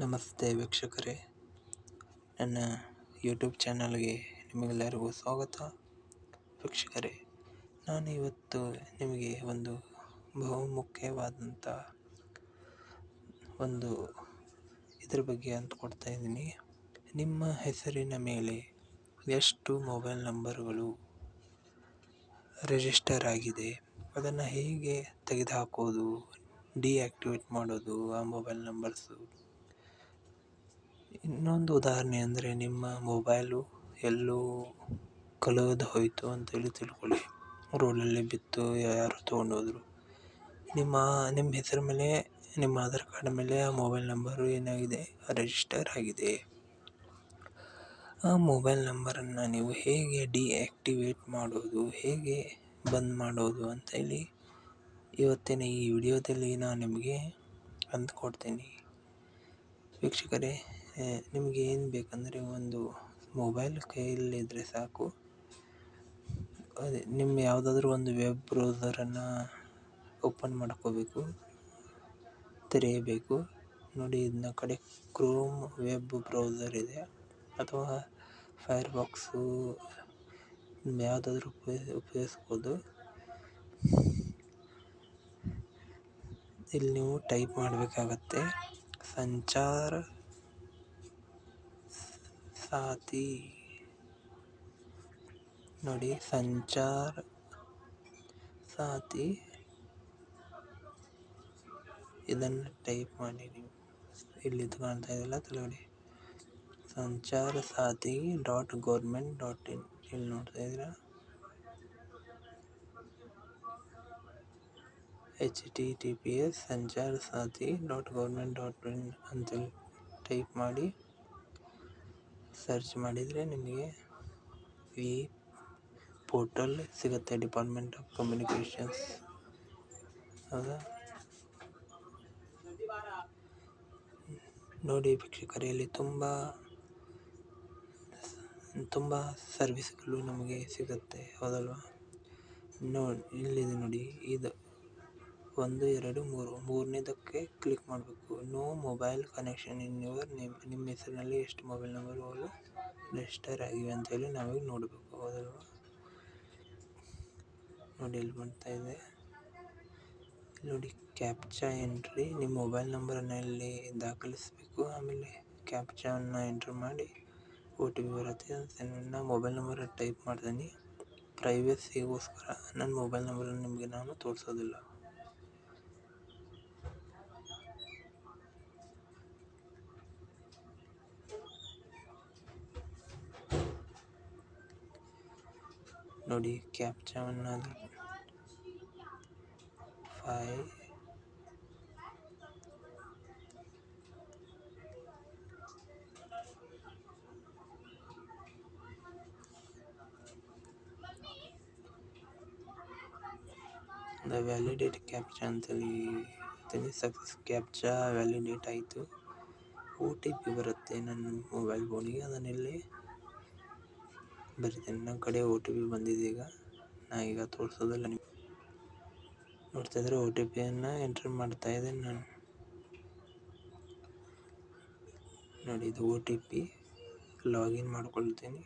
ನಮಸ್ತೆ ವೀಕ್ಷಕರೇ. ನನ್ನ ಯೂಟ್ಯೂಬ್ ಚಾನಲ್ಗೆ ನಿಮಗೆಲ್ಲರಿಗೂ ಸ್ವಾಗತ. ವೀಕ್ಷಕರೇ, ನಾನು ಇವತ್ತು ನಿಮಗೆ ಒಂದು ಬಹುಮುಖ್ಯವಾದಂಥ ಒಂದು ಇದ್ರ ಬಗ್ಗೆ ಅಂತ ಕೊಡ್ತಾ ಇದ್ದೀನಿ. ನಿಮ್ಮ ಹೆಸರಿನ ಮೇಲೆ ಎಷ್ಟು ಮೊಬೈಲ್ ನಂಬರ್ಗಳು ರಿಜಿಸ್ಟರ್ ಆಗಿದೆ, ಅದನ್ನು ಹೇಗೆ ತೆಗೆದುಹಾಕೋದು, ಡಿಆಕ್ಟಿವೇಟ್ ಮಾಡೋದು, ಆ ಮೊಬೈಲ್ ನಂಬರ್ಸು ಇನ್ನೊಂದು ಉದಾಹರಣೆ ಅಂದರೆ ನಿಮ್ಮ ಮೊಬೈಲು ಎಲ್ಲೋ ಕಳೆದು ಹೋಯಿತು ಅಂತೇಳಿ ತಿಳ್ಕೊಳ್ಳಿ. ರೋಡಲ್ಲಿ ಬಿತ್ತು, ಯಾರೋ ಹೋದರು ನಿಮ್ಮ ನಿಮ್ಮ ಹೆಸರ ಮೇಲೆ, ನಿಮ್ಮ ಆಧಾರ್ ಕಾರ್ಡ್ ಮೇಲೆ ಆ ಮೊಬೈಲ್ ನಂಬರು ಏನಾಗಿದೆ? ರಿಜಿಸ್ಟರ್ ಆಗಿದೆ. ಆ ಮೊಬೈಲ್ ನಂಬರನ್ನು ನೀವು ಹೇಗೆ ಡಿಆಕ್ಟಿವೇಟ್ ಮಾಡೋದು, ಹೇಗೆ ಬಂದ್ ಮಾಡೋದು ಅಂತೇಳಿ ಇವತ್ತಿನ ಈ ವಿಡಿಯೋದಲ್ಲಿ ನಾನು ನಿಮಗೆ ಅಂದ್ಕೊಡ್ತೀನಿ. ವೀಕ್ಷಕರೇ ನಿಮಗೆ ಏನು ಬೇಕಂದರೆ ಒಂದು ಮೊಬೈಲ್ ಕೈಯಲ್ಲಿದ್ದರೆ ಸಾಕು. ಅದೇ ನಿಮ್ಮ ಯಾವುದಾದ್ರೂ ಒಂದು ವೆಬ್ ಬ್ರೌಸರನ್ನು ಓಪನ್ ಮಾಡ್ಕೋಬೇಕು, ತೆರೆಯಬೇಕು. ನೋಡಿ ಇದನ್ನ ಕಡೆ ಕ್ರೋಮ್ ವೆಬ್ ಬ್ರೌಸರ್ ಇದೆ. ಅಥವಾ ಫೈರ್ಬಾಕ್ಸು ಯಾವುದಾದ್ರೂ ಉಪಯೋಗ ಉಪಯೋಗಿಸ್ಬೋದು. ಇಲ್ಲಿ ನೀವು ಟೈಪ್ ಮಾಡಬೇಕಾಗತ್ತೆ. ಸಂಚಾರ ಸಾಥಿ. ನೋಡಿ, ಸಂಚಾರ ಸಾಥಿ. ಇದನ್ನು ಟೈಪ್ ಮಾಡಿ ನೀವು. ಇಲ್ಲಿ ಕಾಣ್ತಾ ಇದೆಯಲ್ಲ ತಲೆಗಡೆ Sanchar Saathi dot government dot in. ಇಲ್ಲಿ ನೋಡ್ತಾ ಇದ್ದೀರಾ H T T P S Sanchar Saathi dot government dot in ಅಂತೇಳಿ ಟೈಪ್ ಮಾಡಿ. ಸರ್ಚ್ ಮಾಡಿದರೆ ನಿಮಗೆ ಈ ಪೋರ್ಟಲ್ ಸಿಗುತ್ತೆ ಡಿಪಾರ್ಟ್ಮೆಂಟ್ ಆಫ್ ಕಮ್ಯುನಿಕೇಷನ್ಸ್ ಹೌದಾ? ನೋಡಿ ವೀಕ್ಷಕರೇ ಇಲ್ಲಿ ತುಂಬ ತುಂಬ ಸರ್ವಿಸ್ಗಳು ನಮಗೆ ಸಿಗುತ್ತೆ, ಹೌದಲ್ವಾ? ನೋಡಿ ಇಲ್ಲಿದೆ ನೋಡಿ, ಇದು. ಒಂದು, ಎರಡು, ಮೂರು, ಮೂರನೇದಕ್ಕೆ ಕ್ಲಿಕ್ ಮಾಡಬೇಕು. No mobile connection in your name, ನಿಮ್ಮ ಹೆಸರಿನಲ್ಲಿ ಎಷ್ಟು ಮೊಬೈಲ್ ನಂಬರ್ಗಳು ರಿಜಿಸ್ಟರ್ ಆಗಿವೆ ಅಂತೇಳಿ ನಾವೀಗ ನೋಡಬೇಕು. ಹೌದಲ್ವ ನೋಡಿ, ಇಲ್ಲಿ ಬರ್ತಾ ಇದೆ. ನೋಡಿ, ಕ್ಯಾಪ್ಚಾ ಎಂಟ್ರಿ, ನಿಮ್ಮ ಮೊಬೈಲ್ ನಂಬರನ್ನು ಇಲ್ಲಿ ದಾಖಲಿಸಬೇಕು. ಆಮೇಲೆ ಕ್ಯಾಪ್ಚಾವನ್ನು ಎಂಟ್ರ್ ಮಾಡಿ ಒ ಟಿ ಪಿ ಬರುತ್ತೆ ನಾನು ಮೊಬೈಲ್ ನಂಬರ್ ಟೈಪ್ ಮಾಡ್ತೀನಿ. ಪ್ರೈವೇಸಿಗೋಸ್ಕರ ನನ್ನ ಮೊಬೈಲ್ ನಂಬರನ್ನು ನಿಮಗೆ ನಾನು ತೋರಿಸೋದಿಲ್ಲ. ನೋಡಿ ಕ್ಯಾಪ್ಚಾವನ್ನು ಫೈ ದ ವ್ಯಾಲಿಡೇಟ್ ಕ್ಯಾಪ್ಚಾ ಅಂತೇಳಿ ಸಕ್ಸಸ್ ಕ್ಯಾಪ್ಚಾ ವ್ಯಾಲಿಡೇಟ್ ಆಯಿತು. ಒ ಟಿ ಪಿ ಬರುತ್ತೆ ನನ್ನ ಮೊಬೈಲ್ ಫೋನಿಗೆ ಅದನ್ನಿಲ್ಲಿ ಬರಿತೀನಿ ನನ್ನ ಕಡೆ ಒ ಟಿ ಪಿ ಬಂದಿದೆ ಈಗ. ನಾ ಈಗ ತೋರಿಸೋದಿಲ್ಲ ನಿಮ್ಗೆ. ನೋಡ್ತಾ ಇದ್ರೆ ಒ ಟಿ ಪಿಯನ್ನು ಎಂಟ್ರ್ ಮಾಡ್ತಾ ಇದ್ದೇನೆ ನಾನು. ನೋಡಿ, ಇದು ಒ ಟಿ ಪಿ ಲಾಗಿನ್ ಮಾಡ್ಕೊಳ್ತೀನಿ.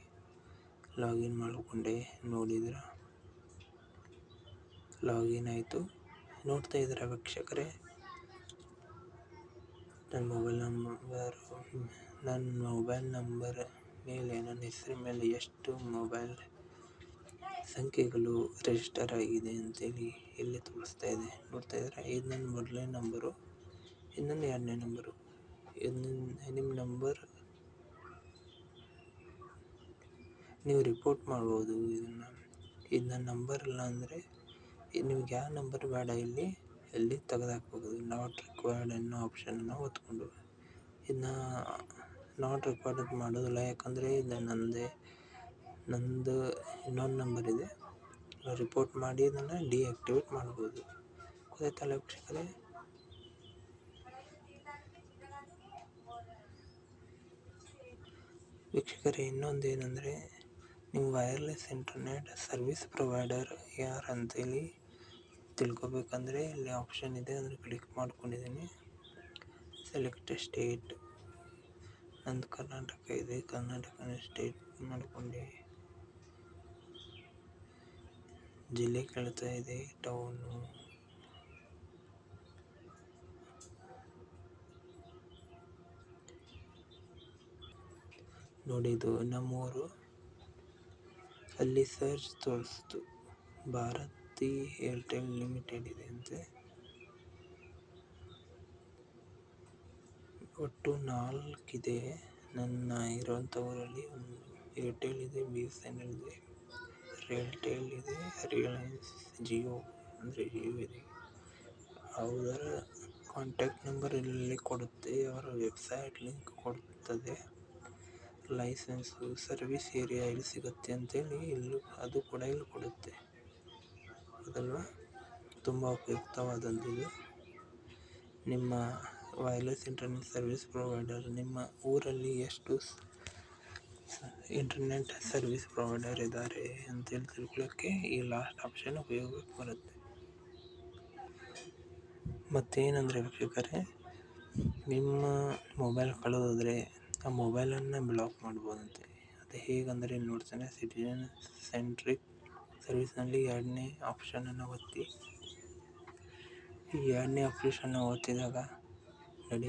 ಲಾಗಿನ್ ಮಾಡಿಕೊಂಡೆ, ನೋಡಿದ್ರೆ? ಲಾಗಿನ್ ಆಯಿತು. ನೋಡ್ತಾ ಇದ್ದೀರಾ ವೀಕ್ಷಕರೇ? ನನ್ನ ಮೊಬೈಲ್ ನಂಬರ್ ನನ್ನ ಮೊಬೈಲ್ ನಂಬರ್ ಮೇಲೆ ನನ್ನ ಹೆಸರ ಮೇಲೆ ಎಷ್ಟು ಮೊಬೈಲ್ ಸಂಖ್ಯೆಗಳು ರಿಜಿಸ್ಟರ್ ಆಗಿದೆ ಅಂತೇಳಿ ಇಲ್ಲಿ ತೋರಿಸ್ತಾ ಇದೆ. ನೋಡ್ತಾ ಇದ್ದೀರಾ? ಇದು ನನ್ನ ಮೊದಲನೇ ನಂಬರು ಇದು ನನ್ನ ಎರಡನೇ ನಂಬರು. ಇದು ನಿಮ್ಮ ನಂಬರ್ ನೀವು ರಿಪೋರ್ಟ್ ಮಾಡ್ಬೋದು ಇದನ್ನು. ಇದು ನನ್ನ ನಂಬರ್ ಇಲ್ಲ ಅಂದರೆ ನಿಮ್ಗೆ ಯಾವ ನಂಬರ್ ಬೇಡ ಇಲ್ಲಿ ಇಲ್ಲಿ ತೆಗೆದಾಕ್ಬೋದು ನಾಟ್ ರಿಕ್ವೈರ್ಡ್ ಅನ್ನೋ ಆಪ್ಷನ್ನ ಒತ್ಕೊಂಡು. ಇದನ್ನ ನಾಟ್ ರಿಕ್ವೈರ್ಡ್ ಅಂತ ಮಾಡೋದಿಲ್ಲ. ಯಾಕಂದರೆ ಇದು ನನ್ನದೇ ನನ್ನದು ಇನ್ನೊಂದು ನಂಬರ್ ಇದೆ. ರಿಪೋರ್ಟ್ ಮಾಡಿ ಅದನ್ನು ಡಿಆಕ್ಟಿವೇಟ್ ಮಾಡ್ಬೋದು. ಗೊತ್ತಾಯ್ತಲ್ಲ ವೀಕ್ಷಕರೇ ವೀಕ್ಷಕರೇ ಇನ್ನೊಂದು ಏನಂದರೆ ನಿಮ್ಮ ವೈರ್ಲೆಸ್ ಇಂಟರ್ನೆಟ್ ಸರ್ವಿಸ್ ಪ್ರೊವೈಡರ್ ಯಾರು ಅಂತೇಳಿ ತಿಳ್ಕೊಬೇಕಂದ್ರೆ ಇಲ್ಲಿ ಆಪ್ಷನ್ ಇದೆ. ಅದನ್ನು ಕ್ಲಿಕ್ ಮಾಡ್ಕೊಂಡಿದ್ದೀನಿ. ಸೆಲೆಕ್ಟ್ ಸ್ಟೇಟ್ ನಂದು ಕರ್ನಾಟಕ ಇದೆ. ಕರ್ನಾಟಕನ ಸ್ಟೇಟ್ ಮಾಡ್ಕೊಂಡು. ಜಿಲ್ಲೆ ಕೇಳ್ತಾ ಇದೆ ಟೌನು ನೋಡಿ ಇದು ನಮ್ಮೂರು. ಅಲ್ಲಿ ಸರ್ಚ್ ತೋರಿಸ್ತು. ಭಾರತಿ ಏರ್ಟೆಲ್ ಲಿಮಿಟೆಡ್ ಇದೆ ಅಂತೆ. ಒಟ್ಟು ನಾಲ್ಕಿದೆ. ನನ್ನ ಇರೋವಂಥ ಊರಲ್ಲಿ ಏರ್ಟೆಲ್ ಇದೆ ಬಿ ಎಸ್ ಎನ್ ಎಲ್ ಇದೆ ರೇಲ್ಟೆಲ್ ಇದೆ ರಿಲಯನ್ಸ್ ಜಿಯೋ ಅಂದರೆ ಜಿಯೋ ಇದೆ. ಅವರ ಕಾಂಟ್ಯಾಕ್ಟ್ ನಂಬರ್ ಇಲ್ಲಿ ಕೊಡುತ್ತೆ, ಅವರ ವೆಬ್ಸೈಟ್ ಲಿಂಕ್ ಕೊಡುತ್ತದೆ ಲೈಸೆನ್ಸು ಸರ್ವಿಸ್ ಏರಿಯಾ ಎಲ್ಲಿ ಸಿಗುತ್ತೆ ಅಂತೇಳಿ ಇಲ್ಲೂ, ಅದು ಕೂಡ ಇಲ್ಲಿ ಕೊಡುತ್ತೆ. ಅದಲ್ವಾ? ತುಂಬ ಉಪಯುಕ್ತವಾದದ್ದು ನಿಮ್ಮ ವೈರ್ಲೆಸ್ ಇಂಟರ್ನೆಟ್ ಸರ್ವಿಸ್ ಪ್ರೊವೈಡರ್ ನಿಮ್ಮ ಊರಲ್ಲಿ ಎಷ್ಟು ಇಂಟರ್ನೆಟ್ ಸರ್ವಿಸ್ ಪ್ರೊವೈಡರ್ ಇದ್ದಾರೆ ಅಂತೇಳಿ ತಿಳ್ಕೊಳ್ಳೋಕ್ಕೆ ಈ ಲಾಸ್ಟ್ ಆಪ್ಷನ್ ಉಪಯೋಗಕ್ಕೆ ಬರುತ್ತೆ. ಮತ್ತೇನಂದರೆ ವೀಕ್ಷಕರೇ, ನಿಮ್ಮ ಮೊಬೈಲ್ ಕಳೆದೋದ್ರೆ ಆ ಮೊಬೈಲನ್ನು ಬ್ಲಾಕ್ ಮಾಡ್ಬೋದಂತೆ. ಅದು ಹೇಗಂದರೆ ನೋಡ್ತಾನೆ ಸಿಟಿಜನ್ ಸೆಂಟ್ರಿಕ್ ಸರ್ವಿಸ್ನಲ್ಲಿ ಎರಡನೇ ಆಪ್ಷನನ್ನು ಒತ್ತಿ, ಈ ಎರಡನೇ ಆಪ್ಷನ್ನ ಒತ್ತಿದಾಗ ನೋಡಿ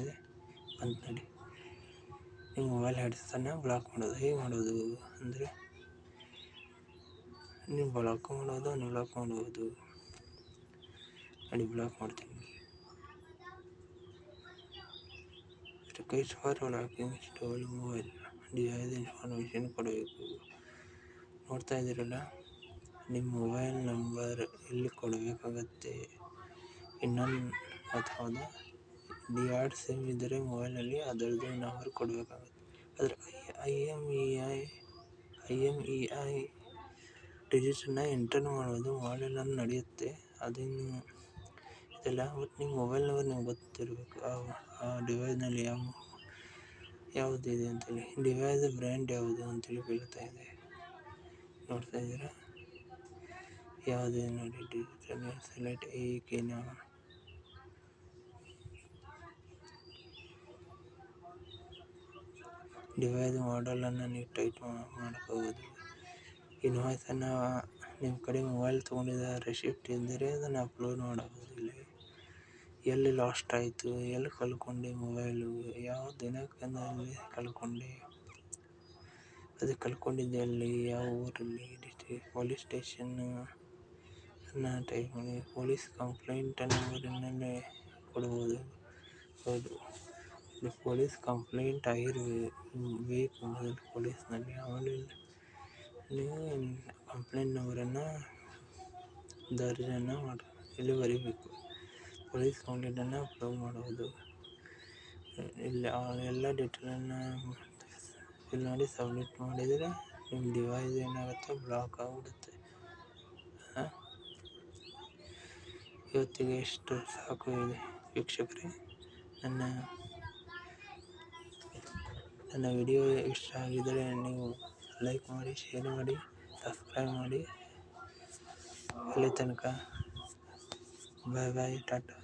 ಇದೆ. ಬಂತು ನಡಿ. ನಿಮ್ಮ ಮೊಬೈಲ್ ಹೆಡ್ಸನ್ನು ಬ್ಲಾಕ್ ಮಾಡೋದು, ಹೇಗೆ ಮಾಡೋದು ಅಂದರೆ, ನೀವು ಬ್ಲಾಕ್ ಮಾಡೋದು ಅನ್ಬ್ಲಾಕ್ ಮಾಡೋದು. ನೋಡಿ ಬ್ಲಾಕ್ ಮಾಡ್ತೀನಿ. ರಿಕ್ವೆಸ್ಟ್ ಫಾರ್ ಹಾಕಿ ಸ್ಟೋಲ್ ಮೊಬೈಲ್ ಡಿವೈಸ್ ಇನ್ಫಾರ್ಮೇಷನ್ ಕೊಡಬೇಕು. ನೋಡ್ತಾ ಇದ್ದೀರಲ್ಲ ನಿಮ್ಮ ಮೊಬೈಲ್ ನಂಬರ್ ಇಲ್ಲಿ ಕೊಡಬೇಕಾಗತ್ತೆ? ಇನ್ನೊಂದು ಅಥವಾ ಆಡ್ ಸಿಮ್ ಇದ್ದರೆ ಮೊಬೈಲಲ್ಲಿ ಅದರದ್ದು ನಂಬರ್ ಕೊಡಬೇಕಾಗುತ್ತೆ. ಆದರೆ I M E I I M E I ಡಿಜಿಟನ್ನ enter ಮಾಡೋದು ಮೊಬೈಲಲ್ಲಿ ನಡೆಯುತ್ತೆ. ಅದೇನು ಇದೆಲ್ಲ ಬಟ್ ನಿಮ್ಮ ಮೊಬೈಲ್ ನಂಬರ್ ನಿಮ್ಗೆ ಗೊತ್ತಿರಬೇಕು. ಆ ಡಿವೈಸ್ನಲ್ಲಿ ಯಾವ, ಯಾವುದಿದೆ ಅಂತೇಳಿ. ಡಿವೈಸ್ ಬ್ರ್ಯಾಂಡ್ ಯಾವುದು ಅಂತೇಳಿ ಬೀಳ್ತಾ ಇದೆ. ನೋಡ್ತಾ ಇದ್ದೀರಾ? ಯಾವುದೇ ನೋಡಿ ಡಿಜಿಟಲ್ ಸೆಲೆಕ್ಟ್ ಏಕೆನಾ ಡಿವೈಸ್ ಮಾಡೆಲನ್ನು ನೀವು ಟೈಪ್ ಮಾಡ್ಕೋಬೋದು. ಇನ್ವಾಯ್ಸನ್ನು ನಿಮ್ಮ ಕಡೆ ಮೊಬೈಲ್ ತೊಗೊಂಡಿದ್ದ ರೆಸಿಪ್ಟ್ ಇದ್ದರೆ ಅದನ್ನು ಅಪ್ಲೋಡ್ ಮಾಡಬಹುದು ಇಲ್ಲಿ. ಎಲ್ಲಿ ಲಾಸ್ಟ್ ಆಯಿತು, ಎಲ್ಲಿ ಕಳ್ಕೊಂಡೆ ಮೊಬೈಲು ಯಾವ ದಿನಕದಲ್ಲಿ ಕಳ್ಕೊಂಡೆ ಅದು ಕಳ್ಕೊಂಡಿದ್ದೆ ಎಲ್ಲಿ, ಯಾವ ಊರಲ್ಲಿ ಡಿಸ್ಟ್ರಿಕ್ ಪೊಲೀಸ್ ಸ್ಟೇಷನ್ನು ಅನ್ನ ಟೈಪ್ ಮಾಡಿ ಪೊಲೀಸ್ ಕಂಪ್ಲೇಂಟನ್ನು ಊರಿನಲ್ಲೇ ಕೊಡ್ಬೋದು. ಹೌದು. ಪೊಲೀಸ್ ಕಂಪ್ಲೇಂಟ್ ಆಗಿರಬೇಕು ಮೊದಲು ಪೊಲೀಸ್ನಲ್ಲಿ ಆಮೇಲೆ ಕಂಪ್ಲೇಂಟ್ನವರನ್ನು ದರ್ಜನ್ನು ಮಾಡಿ ಇಲ್ಲಿ ಬರೀಬೇಕು ಪೊಲೀಸ್ ಕಂಪ್ಲೇಂಟನ್ನು ಅಪ್ಲೋಡ್ ಮಾಡುವುದು ಇಲ್ಲಿ ಎಲ್ಲ ಡೀಟೇಲನ್ನು ಫಿಲ್ ಮಾಡಿ ಸಬ್ಮಿಟ್ ಮಾಡಿದರೆ ನಿಮ್ಮ ಡಿವೈಸ್ ಏನಾಗುತ್ತೋ ಬ್ಲಾಕ್ ಆಗಿಬಿಡುತ್ತೆ ಇವತ್ತಿಗೆ ಎಷ್ಟು ಸಾಕು ಇದೆ ವೀಕ್ಷಕರೇ ನನ್ನ ನನ್ನ ವಿಡಿಯೋ ಇಷ್ಟ ಆಗಿದ್ದರೆ ನೀವು ಲೈಕ್ ಮಾಡಿ, ಶೇರ್ ಮಾಡಿ, ಸಬ್ಸ್ಕ್ರೈಬ್ ಮಾಡಿ. ಅಲ್ಲಿ ತನಕ ಬಾಯ್ ಬಾಯ್, ಟಾಟಾ.